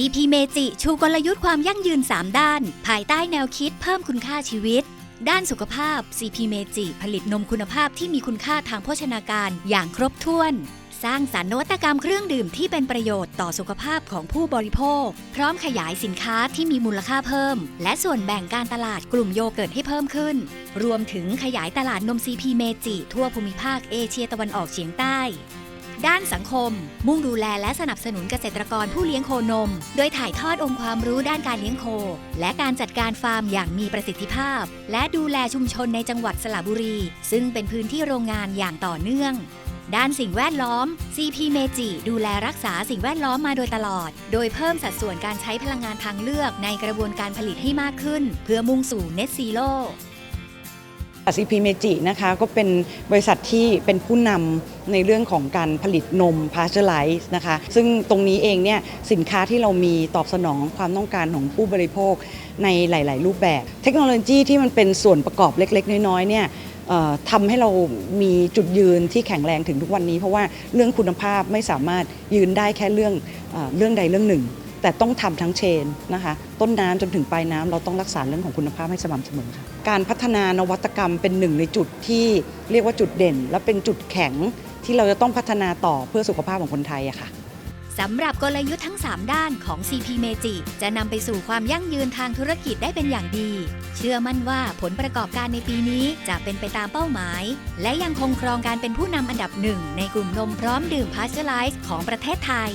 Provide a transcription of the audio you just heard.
CP Meiji ชูกลยุทธ์ความยั่งยืน 3 ด้าน ภายใต้แนวคิดเพิ่มคุณค่าชีวิต ด้านสุขภาพ CP Meiji ผลิตนมคุณภาพที่มีคุณค่าทางโภชนาการอย่างครบถ้วน สร้างสรรค์นวัตกรรมเครื่องดื่มที่เป็นประโยชน์ต่อสุขภาพของผู้บริโภค พร้อมขยายสินค้าที่มีมูลค่าเพิ่ม และส่วนแบ่งการตลาดกลุ่มโยเกิร์ตให้เพิ่มขึ้น รวมถึงขยายตลาดนม CP Meiji ทั่วภูมิภาคเอเชียตะวันออกเฉียงใต้ ด้านสังคม มุ่งดูแลและสนับสนุนเกษตรกรผู้เลี้ยงโคนม โดยถ่ายทอดองค์ความรู้ด้านการเลี้ยงโค และการจัดการฟาร์มอย่างมีประสิทธิภาพ และดูแลชุมชนในจังหวัดสระบุรี ซึ่งเป็นพื้นที่โรงงานอย่างต่อเนื่องด้านสิ่งแวดล้อม CP Meiji ดูแลรักษาสิ่งแวดล้อมมาโดยตลอด โดยเพิ่มสัดส่วนการใช้พลังงานทางเลือกในกระบวนการผลิตให้มากขึ้น เพื่อมุ่งสู่ Net Zero CP Meiji นะคะก็เป็นบริษัทที่เป็นผู้นำในเรื่องของการผลิตนม Pasteurize นะคะ ซึ่งตรงนี้เองเนี่ยสินค้าที่เรามีตอบสนองความต้องการของผู้บริโภคในหลาย ๆ รูปแบบ เทคโนโลยีที่มันเป็นส่วนประกอบเล็ก ๆ น้อย ๆ เนี่ยทำให้เรามีจุดยืนที่แข็งแรงถึงทุกวันนี้ เพราะว่าเรื่องคุณภาพไม่สามารถยืนได้แค่เรื่องเรื่องใดเรื่องหนึ่ง แต่ต้องทำทั้งเชนนะคะ ต้นน้ำจนถึงปลายน้ำเราต้องรักษาเรื่องของคุณภาพให้สม่ำเสมอค่ะ การพัฒนานวัตกรรมเป็นหนึ่งในจุดที่เรียกว่าจุดเด่น และเป็นจุดแข็งที่เราจะต้องพัฒนาต่อเพื่อสุขภาพของคนไทยอะค่ะสำหรับกลยุทธ์ทั้ง 3 ด้านของ CP Meiji จะนำไปสู่ความยั่งยืนทางธุรกิจได้เป็นอย่างดี เชื่อมั่นว่าผลประกอบการในปีนี้จะเป็นไปตามเป้าหมาย และยังคงครองการเป็นผู้นำอันดับหนึ่งในกลุ่มนมพร้อมดื่มพาสเจอร์ไลซ์ของประเทศไทย